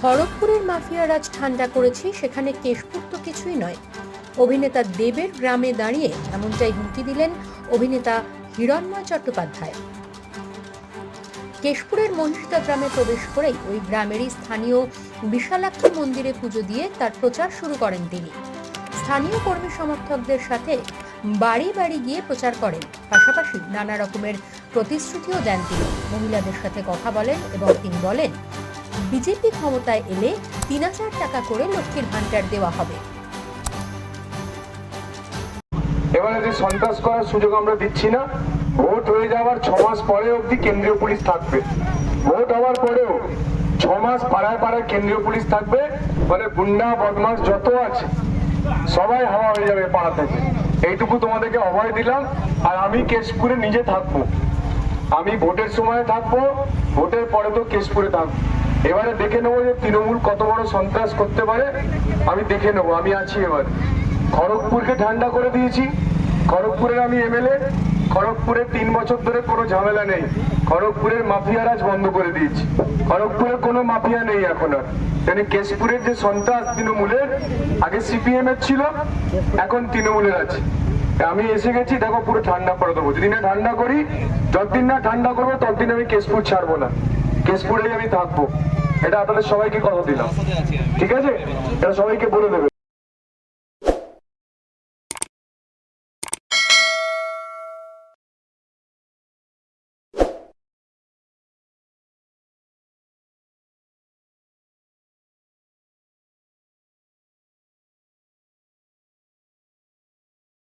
খড়গপুরের mafia রাজ ঠান্ডা করেছি, সেখানে কেশপুর তো কিছুই নয়। অভিনেতা দেবের গ্রামে দাঁড়িয়ে এমনটাই হুমকি দিলেন অভিনেতা হিরণময় চট্টোপাধ্যায়। কেশপুরের মনীষিতা গ্রামে প্রবেশ করেই ওই গ্রামেরই স্থানীয় বিশালাক্ষী মন্দিরে পুজো দিয়ে তার প্রচার শুরু করেন তিনি। স্থানীয় কর্মী সমর্থকদের সাথে বাড়ি বাড়ি গিয়ে প্রচার করেন। পাশাপাশি নানা রকমের প্রতিশ্রুতিও দেন তিনি। মহিলাদের সাথে কথা বলেন এবং তিনি বলেন বিজেপি ক্ষমতায় এলে তিন হাজার টাকা করে লক্ষ্মীর ভান্ডার দেওয়া হবে। এবারে যে সন্ত্রাস করার সুযোগ আমরা দিচ্ছি না, ভোট হয়ে যাওয়ার ছ মাস পরে কেন্দ্রীয় পুলিশ থাকবে। ভোট হওয়ার পরেও ছ মাস পাড়ায় পাড়ায় কেন্দ্রীয় পুলিশ থাকবে মানে গুন্ডা বদমাস যত আছে, সবাই হাওয়া হয়ে যাবে পাড়া থেকে। এইটুকু তোমাদেরকে অভয় দিলাম, আর আমি কেশপুরে নিজে থাকব। আমি ভোটের সময় থাকব, ভোটের পরে তো কেশপুরে থাকব। এবারে দেখে নেব যে তৃণমূল কত বড় সন্ত্রাস করতে পারে। আমি দেখে নেব, আমি আছি এবার। খড়গপুরকে ঠান্ডা করে দিয়েছি। খড়গপুরের আমি এমএলএ। খড়গপুরের তিন বছর ধরে কোনো ঝামেলা নেই। খড়গপুরের মাফিয়া রাজ বন্ধ করে দিয়েছি। খড়গপুরের কোনো মাফিয়া নেই এখন আর। মানে কেশপুরের যে সন্ত্রাস তৃণমূলের, আগে সিপিএম এর ছিল, এখন তৃণমূলের আছে। আমি এসে গেছি, দেখো পুরো ঠান্ডা করে দেবো। যদি না ঠান্ডা করি, যতদিন না ঠান্ডা করব, ততদিন আমি কেশপুর ছাড়বো না। কেশপুরেই আমি থাকব। এটা আপনাদের সবাইকে কথা দিলাম। ঠিক আছে? এটা সবাইকে বলে দেবে।